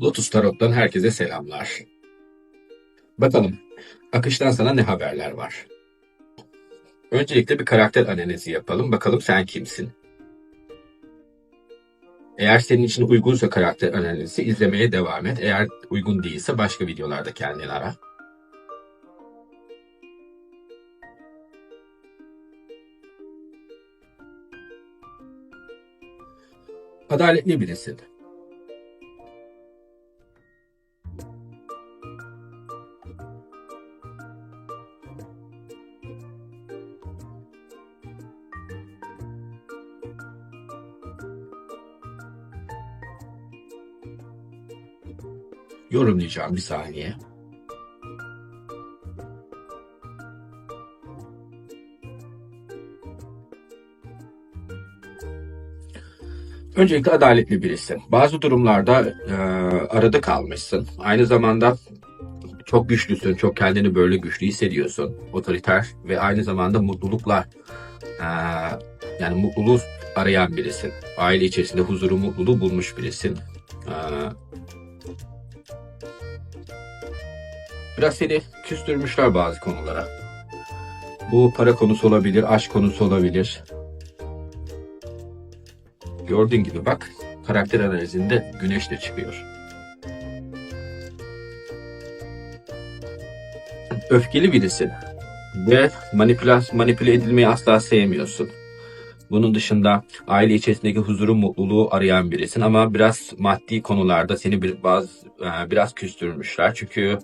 Lotus Tarot'tan herkese selamlar. Bakalım, akıştan sana ne haberler var? Öncelikle bir karakter analizi yapalım. Bakalım sen kimsin? Eğer senin için uygunsa karakter analizi izlemeye devam et. Eğer uygun değilse başka videolarda kendini ara. Adaletli birisin. Yorumlayacağım bir saniye. Öncelikle adaletli birisin. Bazı durumlarda e, arada kalmışsın. Aynı zamanda çok güçlüsün, çok kendini böyle güçlü hissediyorsun. Otoriter ve aynı zamanda mutlulukla e, yani mutluluğu arayan birisin. Aile içerisinde huzuru, mutluluğu bulmuş birisin. E, biraz seni küstürmüşler bazı konulara. Bu para konusu olabilir, aşk konusu olabilir. Gördüğün gibi bak karakter analizinde güneş de çıkıyor. Öfkeli birisin ve manipülas manipüle edilmeyi asla sevmiyorsun. Bunun dışında aile içerisindeki huzuru, mutluluğu arayan birisin ama biraz maddi konularda seni bir, bazı e, biraz küstürmüşler. Çünkü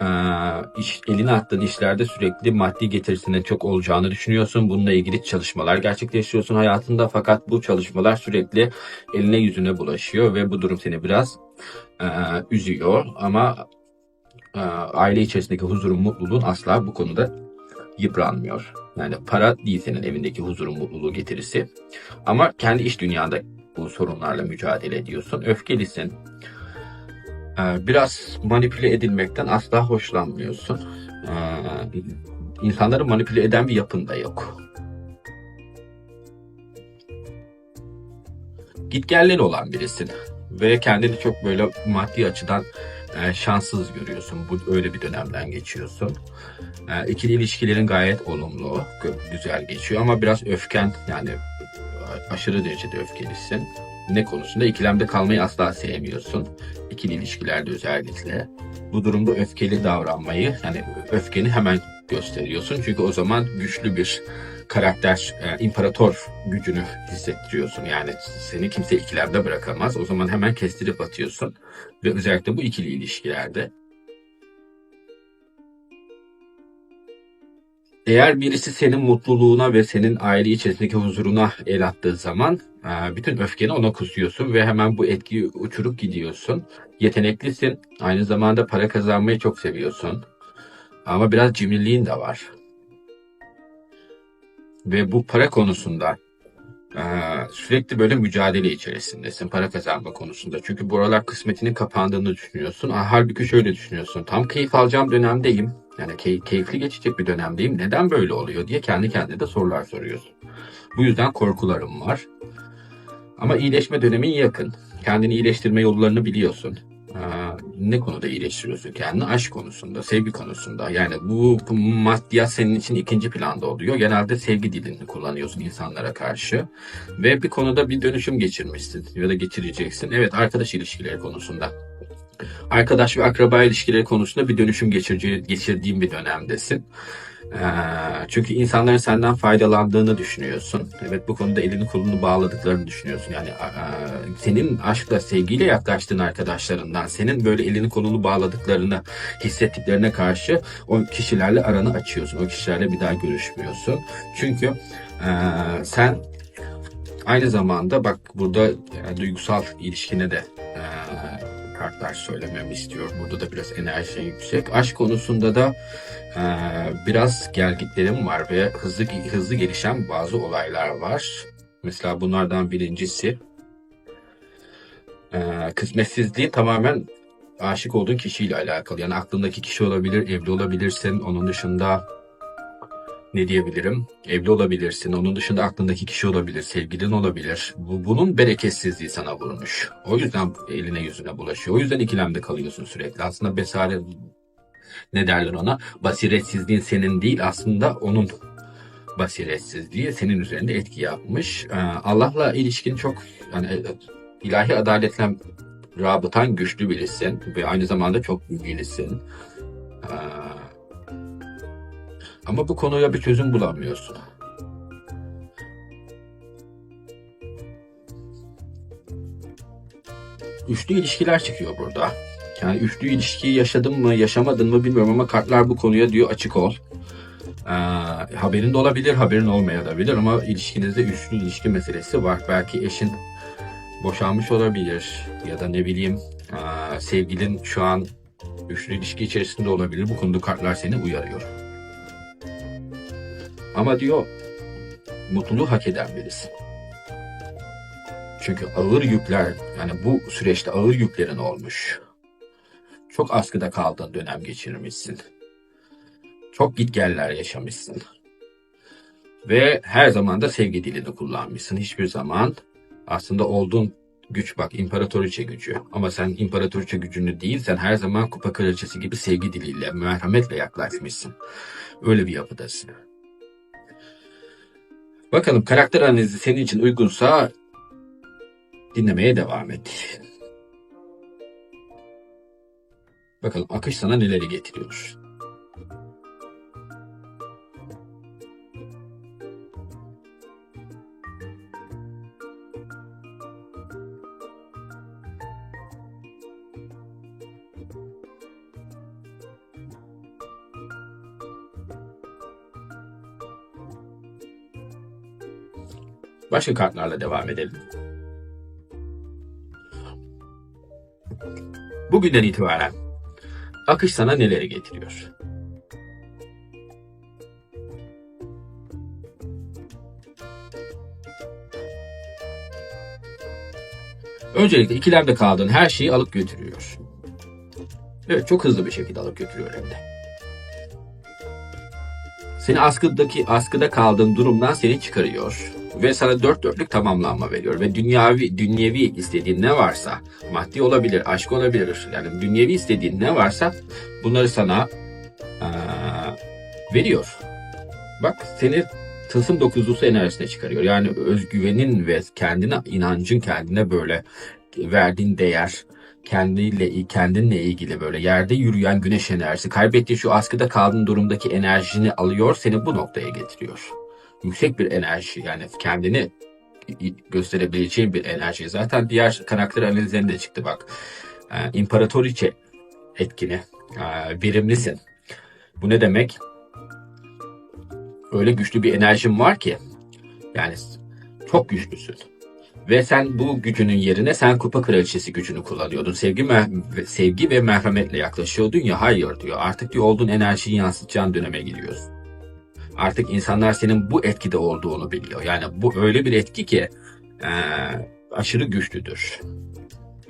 e, iş, eline attığın işlerde sürekli maddi getirisinin çok olacağını düşünüyorsun. Bununla ilgili çalışmalar gerçekleştiriyorsun hayatında fakat bu çalışmalar sürekli eline yüzüne bulaşıyor ve bu durum seni biraz e, üzüyor ama e, aile içerisindeki huzurun, mutluluğun asla bu konuda yıpranmıyor. Yani para değil senin evindeki huzurun, mutluluğu getirisi. Ama kendi iş dünyanda bu sorunlarla mücadele ediyorsun. Öfkelisin. Ee, biraz manipüle edilmekten asla hoşlanmıyorsun. Ee, insanları manipüle eden bir yapın da yok. Gitgelli olan birisin ve kendini çok böyle maddi açıdan e, şanssız görüyorsun. Bu öyle bir dönemden geçiyorsun. E, ikili ilişkilerin gayet olumlu, güzel geçiyor ama biraz öfken yani a- aşırı derecede öfkelisin. Ne konusunda? İkilemde kalmayı asla sevmiyorsun. İkili ilişkilerde özellikle. Bu durumda öfkeli davranmayı yani öfkeni hemen gösteriyorsun. Çünkü o zaman güçlü bir karakter, e, imparator gücünü hissettiriyorsun. Yani seni kimse ikilemde bırakamaz. O zaman hemen kestirip atıyorsun. Ve özellikle bu ikili ilişkilerde. Eğer birisi senin mutluluğuna ve senin aile içerisindeki huzuruna el attığı zaman e, bütün öfkeni ona kusuyorsun ve hemen bu etkiyi uçurup gidiyorsun. Yeteneklisin, aynı zamanda para kazanmayı çok seviyorsun. Ama biraz cimriliğin de var. Ve bu para konusunda e, sürekli böyle mücadele içerisindesin para kazanma konusunda. Çünkü bu aralar kısmetinin kapandığını düşünüyorsun. Halbuki şöyle düşünüyorsun. Tam keyif alacağım dönemdeyim. Yani key- keyifli geçecek bir dönemdeyim. Neden böyle oluyor diye kendi kendine de sorular soruyorsun. Bu yüzden korkularım var. Ama iyileşme dönemin yakın. Kendini iyileştirme yollarını biliyorsun. Aa, ne konuda iyileştiriyorsun kendini? Aşk konusunda, sevgi konusunda. Yani bu, bu maddiyat senin için ikinci planda oluyor. Genelde sevgi dilini kullanıyorsun insanlara karşı. Ve bir konuda bir dönüşüm geçirmişsin ya da geçireceksin. Evet arkadaş ilişkileri konusunda. Arkadaş ve akraba ilişkileri konusunda bir dönüşüm geçireceği, geçirdiğin bir dönemdesin. Ee, çünkü insanların senden faydalandığını düşünüyorsun. Evet bu konuda elini kolunu bağladıklarını düşünüyorsun. Yani e, senin aşkla, sevgiyle yaklaştığın arkadaşlarından, senin böyle elini kolunu bağladıklarını hissettiklerine karşı o kişilerle aranı açıyorsun. O kişilerle bir daha görüşmüyorsun. Çünkü e, sen aynı zamanda bak burada yani duygusal ilişkine de e, kartlar söylememi istiyor. Burada da biraz enerji yüksek. Aşk konusunda da e, biraz gelgitlerim var ve hızlı hızlı gelişen bazı olaylar var. Mesela bunlardan birincisi e, kısmetsizliği tamamen aşık olduğun kişiyle alakalı. Yani aklındaki kişi olabilir, evli olabilirsin. Onun dışında ne diyebilirim? Evli olabilirsin. Onun dışında aklındaki kişi olabilir. Sevgilin olabilir. Bu, bunun bereketsizliği sana vurmuş. O yüzden eline yüzüne bulaşıyor. O yüzden ikilemde kalıyorsun sürekli. Aslında besaret ne derler ona? Basiretsizliğin senin değil aslında onun basiretsizliği senin üzerinde etki yapmış. Ee, Allah'la ilişkin çok yani e, ilahi adaletle rabıtan güçlü birisin ve aynı zamanda çok bilgilisin. Ee, ama bu konuya bir çözüm bulamıyorsun. Üçlü ilişkiler çıkıyor burada. Yani üçlü ilişkiyi yaşadın mı, yaşamadın mı bilmiyorum ama kartlar bu konuya diyor açık ol. Ee, haberin de olabilir, haberin olmayabilir ama ilişkinizde üçlü ilişki meselesi var. Belki eşin boşanmış olabilir ya da ne bileyim ee, sevgilin şu an üçlü ilişki içerisinde olabilir. Bu konuda kartlar seni uyarıyor. Ama diyor mutluluğu hak eden birisin. Çünkü ağır yükler yani bu süreçte ağır yüklerin olmuş. Çok askıda kaldığın dönem geçirmişsin. Çok gitgeller yaşamışsın. Ve her zaman da sevgi dilini kullanmışsın. Hiçbir zaman aslında olduğun güç bak imparatoriçe gücü. Ama sen imparatoriçe gücünü değil sen her zaman kupa kraliçesi gibi sevgi diliyle, merhametle yaklaşmışsın. Öyle bir yapıdasın. Bakalım karakter analizi senin için uygunsa dinlemeye devam et. Bakalım akış sana neleri getiriyor. Başka kartlarla devam edelim. Bugünden itibaren akış sana neleri getiriyor? Öncelikle ikilemde kaldığın her şeyi alıp götürüyor. Evet çok hızlı bir şekilde alıp götürüyor hem de. Seni askıdaki askıda kaldığın durumdan seni çıkarıyor ve sana dört dörtlük tamamlanma veriyor ve dünyavi dünyevi istediğin ne varsa maddi olabilir, aşk olabilir yani dünyevi istediğin ne varsa bunları sana aa, veriyor. Bak seni tılsım dokuzlusu enerjisine çıkarıyor. Yani özgüvenin ve kendine inancın kendine böyle verdiğin değer, kendiyle kendinle ilgili böyle yerde yürüyen güneş enerjisi, kaybettiği şu askıda kaldığın durumdaki enerjini alıyor, seni bu noktaya getiriyor. Yüksek bir enerji yani kendini gösterebileceğin bir enerji. Zaten diğer karakter analizlerinde çıktı bak. Ee, İmparatoriçe etkini, verimlisin. Bu ne demek? Öyle güçlü bir enerjin var ki yani çok güçlüsün. Ve sen bu gücünün yerine sen kupa kraliçesi gücünü kullanıyordun. Sevgi, sevgi ve merhametle yaklaşıyordun ya hayır diyor. Artık diyor olduğun enerjiyi yansıtacağın döneme gidiyorsun. Artık insanlar senin bu etkide olduğunu biliyor. Yani bu öyle bir etki ki e, aşırı güçlüdür.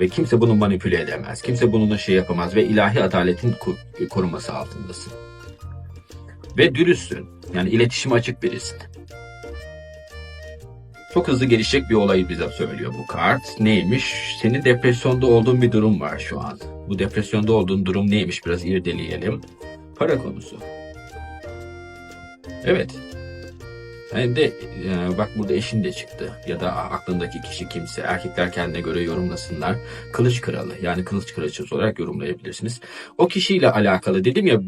Ve kimse bunu manipüle edemez. Kimse bununla şey yapamaz ve ilahi adaletin koruması altındasın. Ve dürüstsün. Yani iletişim açık birisin. Çok hızlı gelişecek bir olayı bize söylüyor bu kart. Neymiş? Senin depresyonda olduğun bir durum var şu an. Bu depresyonda olduğun durum neymiş? Biraz irdeleyelim. Para konusu. Evet. Yani de e, bak burada eşin de çıktı ya da aklındaki kişi kimse erkekler kendine göre yorumlasınlar. Kılıç kralı yani kılıç kraliçesi olarak yorumlayabilirsiniz. O kişiyle alakalı dedim ya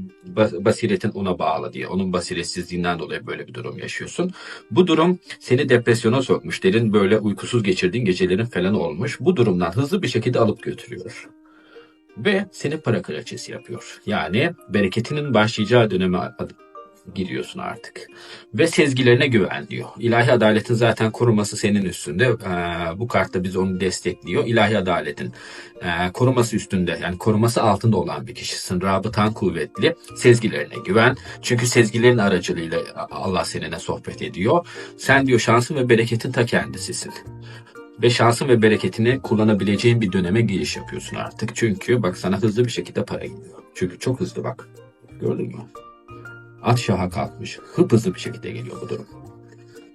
basiretin ona bağlı diye onun basiretsizliğinden dolayı böyle bir durum yaşıyorsun. Bu durum seni depresyona sokmuş derin böyle uykusuz geçirdiğin gecelerin falan olmuş. Bu durumdan hızlı bir şekilde alıp götürüyor ve seni para kraliçesi yapıyor. Yani bereketinin başlayacağı döneme giriyorsun artık. Ve sezgilerine güven diyor. İlahi adaletin zaten koruması senin üstünde. Ee, bu kartta biz onu destekliyor. İlahi adaletin e, koruması üstünde yani koruması altında olan bir kişisin. Rabıtan kuvvetli. Sezgilerine güven. Çünkü sezgilerin aracılığıyla Allah seninle sohbet ediyor. Sen diyor şansın ve bereketin ta kendisisin ve şansın ve bereketini kullanabileceğin bir döneme giriş yapıyorsun artık. Çünkü bak sana hızlı bir şekilde para gidiyor. Çünkü çok hızlı bak. Gördün mü? At şaha kalkmış. Hıpızlı bir şekilde geliyor bu durum.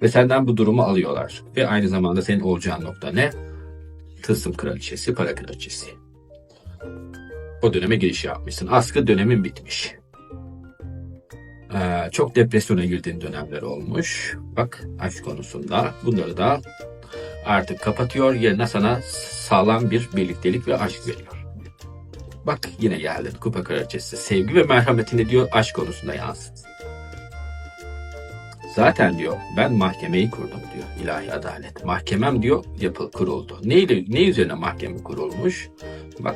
Ve senden bu durumu alıyorlar. Ve aynı zamanda senin olacağın nokta ne? Tılsım kraliçesi, para kraliçesi. O döneme giriş yapmışsın. Askı dönemin bitmiş. Ee, çok depresyona girdiğin dönemler olmuş. Bak aşk konusunda. Bunları da artık kapatıyor. Yerine sana sağlam bir birliktelik ve aşk veriyor. Bak yine geldin kupa kraliçesi. Sevgi ve merhametini diyor aşk konusunda yansıt. Zaten diyor ben mahkemeyi kurdum diyor ilahi adalet. Mahkemem diyor yapıl kuruldu. Neyle, ne üzerine mahkeme kurulmuş? Bak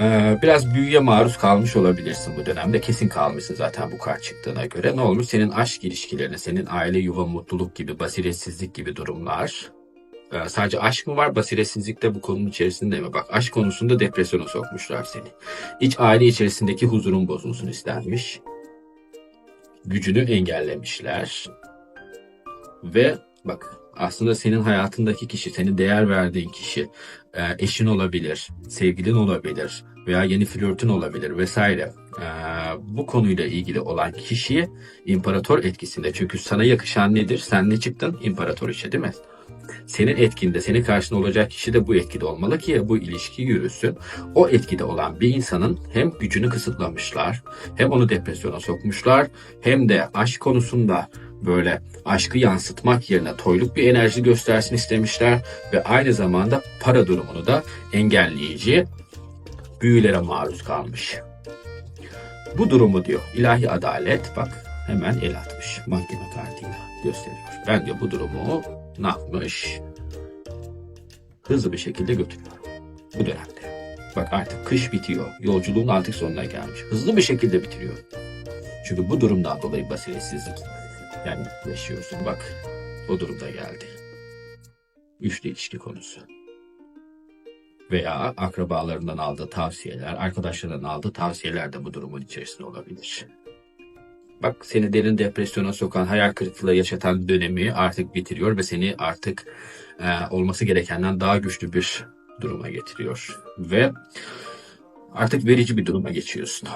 Ee, biraz büyüye maruz kalmış olabilirsin bu dönemde. Kesin kalmışsın zaten bu kart çıktığına göre. Ne olmuş? Senin aşk ilişkilerine, senin aile, yuva, mutluluk gibi, basiretsizlik gibi durumlar. Ee, sadece aşk mı var? Basiretsizlik de bu konunun içerisinde mi? Bak aşk konusunda depresyona sokmuşlar seni. İç aile içerisindeki huzurun bozulsun istenmiş. Gücünü engellemişler. Ve bak aslında senin hayatındaki kişi, senin değer verdiğin kişi, e, eşin olabilir, sevgilin olabilir veya yeni flörtün olabilir vesaire. E, bu konuyla ilgili olan kişiyi imparator etkisinde. Çünkü sana yakışan nedir? Sen ne çıktın? İmparator işe değil mi? Senin etkinde, senin karşında olacak kişi de bu etkide olmalı ki bu ilişki yürüsün. O etkide olan bir insanın hem gücünü kısıtlamışlar, hem onu depresyona sokmuşlar, hem de aşk konusunda böyle aşkı yansıtmak yerine toyluk bir enerji göstersin istemişler ve aynı zamanda para durumunu da engelleyici büyülere maruz kalmış. Bu durumu diyor ilahi adalet bak hemen el atmış mahkeme kartıyla gösteriyor. Ben diyor bu durumu ne yapmış? Hızlı bir şekilde götürüyor bu dönemde. Bak artık kış bitiyor. Yolculuğun artık sonuna gelmiş. Hızlı bir şekilde bitiriyor. Çünkü bu durumdan dolayı basiretsizlik yani yaşıyorsun. Bak o durumda geldi. Üçlü ilişki konusu. Veya akrabalarından aldığı tavsiyeler, arkadaşlarından aldığı tavsiyeler de bu durumun içerisinde olabilir. Bak seni derin depresyona sokan, hayal kırıklığı yaşatan dönemi artık bitiriyor ve seni artık e, olması gerekenden daha güçlü bir duruma getiriyor. Ve artık verici bir duruma geçiyorsun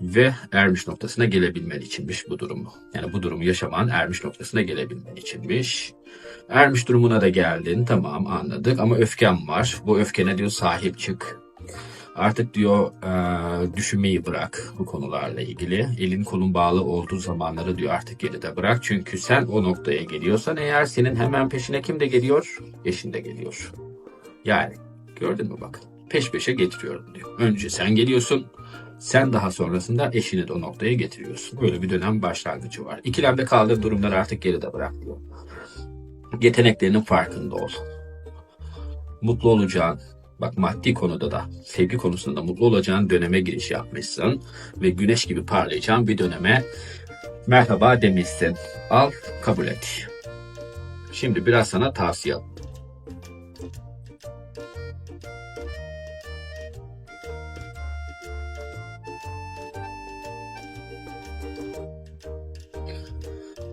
ve ermiş noktasına gelebilmen içinmiş bu durumu. Yani bu durumu yaşaman ermiş noktasına gelebilmen içinmiş. Ermiş durumuna da geldin tamam anladık ama öfkem var. Bu öfkene diyor sahip çık. Artık diyor e, düşünmeyi bırak bu konularla ilgili. Elin kolun bağlı olduğu zamanları diyor artık geride bırak. Çünkü sen o noktaya geliyorsan eğer senin hemen peşine kim de geliyor? Eşin de geliyor. Yani gördün mü bakın peş peşe getiriyorum diyor. Önce sen geliyorsun sen daha sonrasında eşini de o noktaya getiriyorsun. Böyle bir dönem başlangıcı var. İkilemde kaldığın durumları artık geride bırakmıyor. Yeteneklerinin farkında ol. Mutlu olacağın, bak maddi konuda da, sevgi konusunda da mutlu olacağın döneme giriş yapmışsın ve güneş gibi parlayacağın bir döneme merhaba demişsin. Al, kabul et. Şimdi biraz sana tavsiye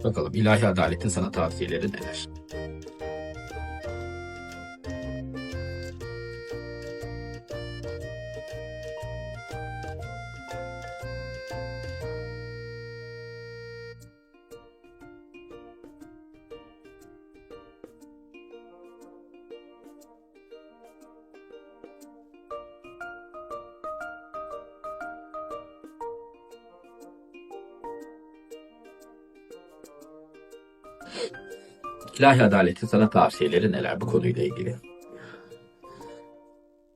Bakalım ilahi adaletin sana tavsiyeleri neler? İlahi adaletin sana tavsiyeleri neler bu konuyla ilgili?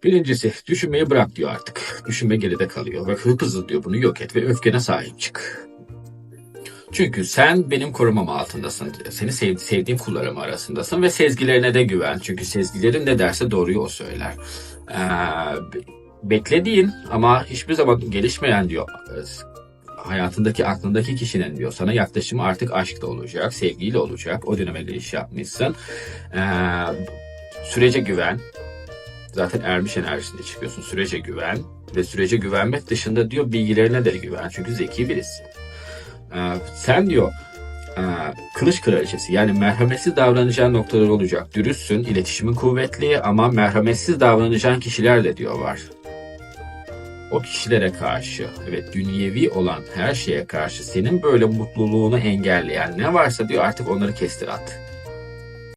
Birincisi düşünmeyi bırak diyor artık. Düşünme geride kalıyor. Ve hızlı diyor bunu yok et ve öfkene sahip çık. Çünkü sen benim korumam altındasın. Seni sev sevdiğim kullarım arasındasın ve sezgilerine de güven. Çünkü sezgilerin ne derse doğruyu o söyler. Ee, beklediğin ama hiçbir zaman gelişmeyen diyor hayatındaki aklındaki kişinin diyor sana yaklaşımı artık aşkla olacak, sevgiyle olacak. O döneme giriş yapmışsın. Ee, sürece güven. Zaten ermiş enerjisinde çıkıyorsun. Sürece güven ve sürece güvenmek dışında diyor bilgilerine de güven. Çünkü zeki birisin. Ee, sen diyor e, kılıç kraliçesi yani merhametsiz davranacağın noktalar olacak. Dürüstsün, iletişimin kuvvetli ama merhametsiz davranacağın kişiler de diyor var. O kişilere karşı, evet dünyevi olan her şeye karşı senin böyle mutluluğunu engelleyen ne varsa diyor artık onları kestir at.